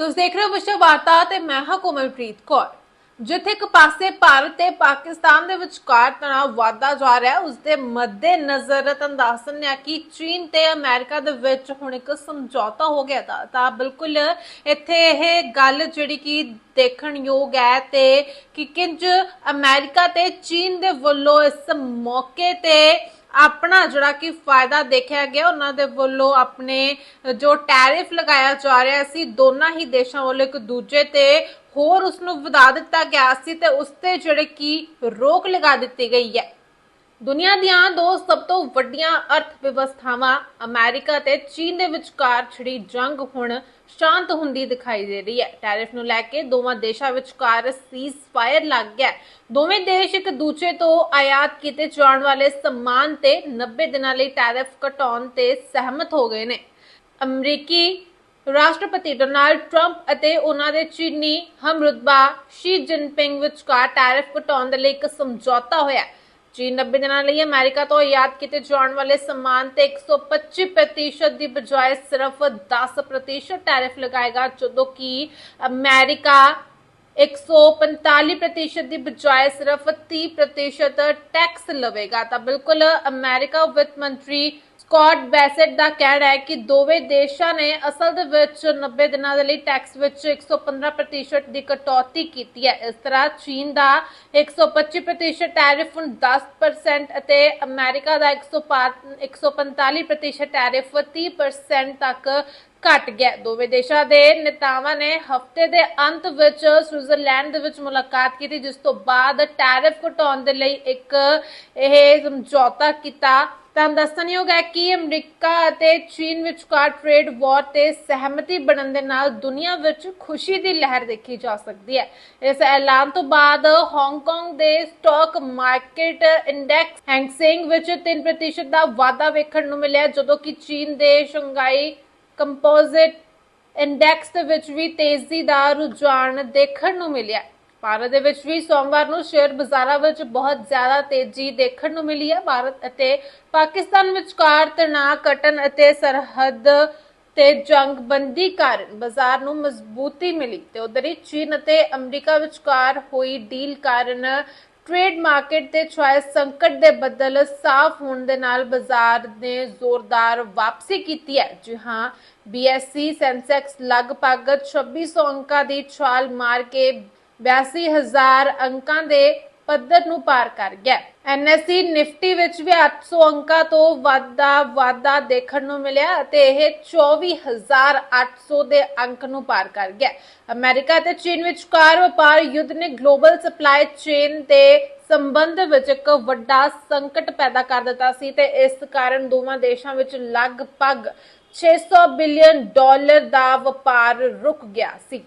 ਤੁਸੀਂ ਦੇਖ ਰਹੇ ਹੋ ਵਿਸ਼ਵ ਵਾਰਤਾ ਤੇ ਮੈਂ ਹਾਂ ਕੋਮਲਪ੍ਰੀਤ ਕੌਰ। ਜਿੱਥੇ ਇੱਕ ਪਾਸੇ ਭਾਰਤ ਤੇ ਪਾਕਿਸਤਾਨ ਦੇ ਵਿਚਕਾਰ ਤਣਾਅ ਵਧਦਾ ਜਾ ਰਿਹਾ ਹੈ ਉਸ ਦੇ ਮੱਦੇ ਨਜ਼ਰ ਤੁਹਾਨੂੰ ਦੱਸ ਕਿ ਚੀਨ ਤੇ ਅਮਰੀਕਾ ਦੇ ਵਿੱਚ ਹੁਣ ਇੱਕ ਸਮਝੌਤਾ ਹੋ ਗਿਆ ਤਾਂ ਤਾਂ ਬਿਲਕੁਲ ਇੱਥੇ ਇਹ ਗੱਲ ਜਿਹੜੀ ਕਿ ਦੇਖਣ ਯੋਗ ਹੈ ਤੇ ਕਿ ਕਿੰਜ ਅਮਰੀਕਾ ਤੇ ਚੀਨ ਦੇ ਵੱਲੋਂ ਇਸ ਮੌਕੇ ਤੇ ਆਪਣਾ ਜਿਹੜਾ ਕਿ ਫਾਇਦਾ ਦੇਖਿਆ ਗਿਆ, ਉਹਨਾਂ ਦੇ ਵੱਲੋਂ ਆਪਣੇ ਜੋ ਟੈਰਿਫ ਲਗਾਇਆ ਜਾ ਰਿਹਾ ਸੀ, ਦੋਨਾਂ ਹੀ ਦੇਸ਼ਾਂ ਵੱਲੋਂ ਇੱਕ ਦੂਜੇ ਤੇ ਹੋਰ ਉਸ ਨੂੰ ਵਧਾ ਦਿੱਤਾ ਗਿਆ ਸੀ ਤੇ ਉਸ ਤੇ ਜਿਹੜੇ ਕਿ ਰੋਕ ਲਗਾ ਦਿੱਤੀ ਗਈ ਹੈ। ਦੁਨੀਆ ਦੀਆਂ ਦੋ ਸਭ ਤੋਂ ਵੱਡੀਆਂ ਅਰਥ ਵਿਵਸਥਾਵਾਂ ਅਮਰੀਕਾ ਤੇ ਚੀਨ ਦੇ ਵਿਚਕਾਰ ਛਿੜੀ ਜੰਗ ਹੁਣ ਸ਼ਾਂਤ ਹੁੰਦੀ ਦਿਖਾਈ ਦੇ ਰਹੀ ਹੈ। ਟੈਰਿਫ ਨੂੰ ਲੈ ਕੇ ਦੋਵਾਂ ਦੇਸ਼ਾਂ ਵਿਚਕਾਰ ਸੀਜ਼ ਫਾਇਰ ਲੱਗ ਗਿਆ ਦੋਵੇਂ ਦੇਸ਼ ਇੱਕ ਦੂਜੇ ਤੋਂ ਆਯਾਤ ਕੀਤੇ ਜਾਣ ਵਾਲੇ ਸਮਾਨ ਤੇ 90 ਦਿਨਾਂ ਲਈ ਟੈਰਿਫ ਘਟਾਉਣ ਤੇ ਸਹਿਮਤ ਹੋ ਗਏ ਨੇ। ਅਮਰੀਕੀ ਰਾਸ਼ਟਰਪਤੀ ਡੋਨਾਲਡ ਟਰੰਪ ਅਤੇ ਉਹਨਾਂ ਦੇ ਚੀਨੀ ਹਮਰੁਤਬਾ ਸ਼ੀ ਜਿਨਪਿੰਗ ਵਿਚਕਾਰ ਟੈਰਿਫ ਘਟਾਉਣ ਦੇ ਲਈ ਇੱਕ ਸਮਝੌਤਾ ਹੋਇਆ ਚੀਨ 90 ਦਿਨਾਂ ਲਈ ਅਮਰੀਕਾ ਤੋਂ ਆਯਾਤ ਕੀਤੇ ਜਾਣ ਵਾਲੇ ਸਮਾਨ ਤੇ 125% ਦੀ ਬਜਾਏ ਸਿਰਫ 10% ਟੈਰਿਫ ਲਗਾਏਗਾ, ਜਦੋਂ ਕਿ ਅਮਰੀਕਾ 145% ਦੀ ਬਜਾਏ ਸਿਰਫ 30% ਟੈਕਸ ਲਵੇਗਾ। ਤਾਂ ਬਿਲਕੁਲ ਅਮਰੀਕਾ ਵਿੱਤ ਮੰਤਰੀ ਸਕਾਟ ਬੈਸਟ ਦਾ ਕਹਿਣਾ ਹੈ ਕਿ ਦੋਵੇਂ ਦੇਸ਼ਾਂ ਨੇ ਅਸਲ ਦੇ ਵਿੱਚ 90 ਦਿਨਾਂ ਦੇ ਲਈ ਟੈਕਸ ਵਿੱਚ 115% ਦੀ ਕਟੌਤੀ ਕੀਤੀ ਹੈ। ਇਸ ਤਰ੍ਹਾਂ ਚੀਨ ਦਾ 125% ਟੈਰਿਫ ਹੁਣ 10% ਅਤੇ ਅਮਰੀਕਾ ਦਾ 145% ਟੈਰਿਫ 30% ਤੱਕ ਘਟ ਗਿਆ ਦੋਵੇਂ ਦੇਸ਼ਾਂ ਦੇ ਨੇਤਾਵਾਂ ਨੇ ਹਫ਼ਤੇ ਦੇ ਅੰਤ ਵਿੱਚ ਸਵਿਟਜ਼ਰਲੈਂਡ ਦੇ ਵਿੱਚ ਮੁਲਾਕਾਤ ਕੀਤੀ, ਜਿਸ ਤੋਂ ਬਾਅਦ ਟੈਰਿਫ ਘਟਾਉਣ ਦੇ ਲਈ ਇੱਕ ਇਹ ਸਮਝੌਤਾ ਕੀਤਾ। ਤਾਂ ਦੱਸਣਯੋਗ ਹੈ ਕਿ ਅਮਰੀਕਾ ਅਤੇ ਚੀਨ ਵਿਚਕਾਰ ਟ੍ਰੇਡ ਵਾਰ ਤੇ ਸਹਿਮਤੀ ਬਣਨ ਦੇ ਨਾਲ ਦੁਨੀਆ ਵਿੱਚ ਖੁਸ਼ੀ ਦੀ ਲਹਿਰ ਦੇਖੀ ਜਾ ਸਕਦੀ ਹੈ। ਇਸ ਐਲਾਨ ਤੋਂ ਬਾਅਦ ਹਾਂਗਕਾਂਗ ਦੇ ਸਟਾਕ ਮਾਰਕੀਟ ਇੰਡੈਕਸ ਹੈਂਗਸੇਂਗ ਵਿੱਚ 3% ਦਾ ਵਾਧਾ ਵੇਖਣ ਨੂੰ ਮਿਲਿਆ, ਜਦੋਂ ਕਿ ਚੀਨ ਦੇ ਸ਼ੰਘਾਈ ਕੰਪੋਜ਼ਿਟ ਇੰਡੈਕਸ ਦੇ ਵਿੱਚ ਵੀ ਤੇਜ਼ੀ ਦਾ ਰੁਝਾਨ ਦੇਖਣ ਨੂੰ ਮਿਲਿਆ। ਭਾਰਤ ਦੇ ਵਿੱਚ ਵੀ ਸੋਮਵਾਰ ਨੂੰ ਸ਼ੇਅਰ ਬਾਜ਼ਾਰਾਂ ਵਿੱਚ ਬਹੁਤ ਜ਼ਿਆਦਾ ਤੇਜ਼ੀ ਦੇਖਣ ਨੂੰ ਮਿਲੀ ਹੈ। ਭਾਰਤ ਅਤੇ ਪਾਕਿਸਤਾਨ ਵਿਚਕਾਰ ਤਣਾਅ ਘਟਣ ਅਤੇ ਸਰਹੱਦ ਤੇ ਜੰਗਬੰਦੀ ਕਾਰਨ ਬਾਜ਼ਾਰ ਨੂੰ ਮਜ਼ਬੂਤੀ ਮਿਲੀ ਤੇ ਉਧਰ ਹੀ ਚੀਨ ਅਤੇ ਅਮਰੀਕਾ ਵਿਚਕਾਰ ਹੋਈ ਡੀਲ ਕਾਰਨ ਟ੍ਰੇਡ ਮਾਰਕੀਟ ਤੇ ਛਾਏ ਸੰਕਟ ਦੇ ਬਦਲ ਸਾਫ਼ ਹੋਣ ਦੇ ਨਾਲ ਬਾਜ਼ਾਰ ਨੇ ਜ਼ੋਰਦਾਰ ਵਾਪਸੀ ਕੀਤੀ ਹੈ। ਜੀ ਹਾਂ BSE ਸੈਂਸੈਕਸ ਲਗਭਗ 2600 ਅੰਕਾਂ ਦੀ ਛਾਲ ਮਾਰ ਕੇ 82000 ਅੰਕਾਂ ਦੇ ਪੱਧਰ ਨੂੰ ਪਾਰ ਕਰ ਗਿਆ। NSE ਨਿਫਟੀ ਵਿੱਚ ਵੀ 800 ਅੰਕਾਂ ਤੋਂ ਵੱਧ ਦਾ ਵਾਧਾ ਦੇਖਣ ਨੂੰ ਮਿਲਿਆ ਅਤੇ ਇਹ 24800 ਦੇ ਅੰਕ ਨੂੰ ਪਾਰ ਕਰ ਗਿਆ। ਅਮਰੀਕਾ ਤੇ ਚੀਨ ਵਿਚਕਾਰ ਵਪਾਰ ਯੁੱਧ ਨੇ ਗਲੋਬਲ ਸਪਲਾਈ ਚੇਨ ਦੇ ਸੰਬੰਧ ਵਿੱਚ ਇੱਕ ਵੱਡਾ ਸੰਕਟ ਪੈਦਾ ਕਰ ਦਿੱਤਾ ਸੀ ਤੇ ਇਸ ਕਾਰਨ ਦੋਵਾਂ ਦੇਸ਼ਾਂ ਵਿੱਚ ਲਗਭਗ 600 ਬਿਲੀਅਨ ਡਾਲਰ ਦਾ ਵਪਾਰ ਰੁਕ ਗਿਆ ਸੀ।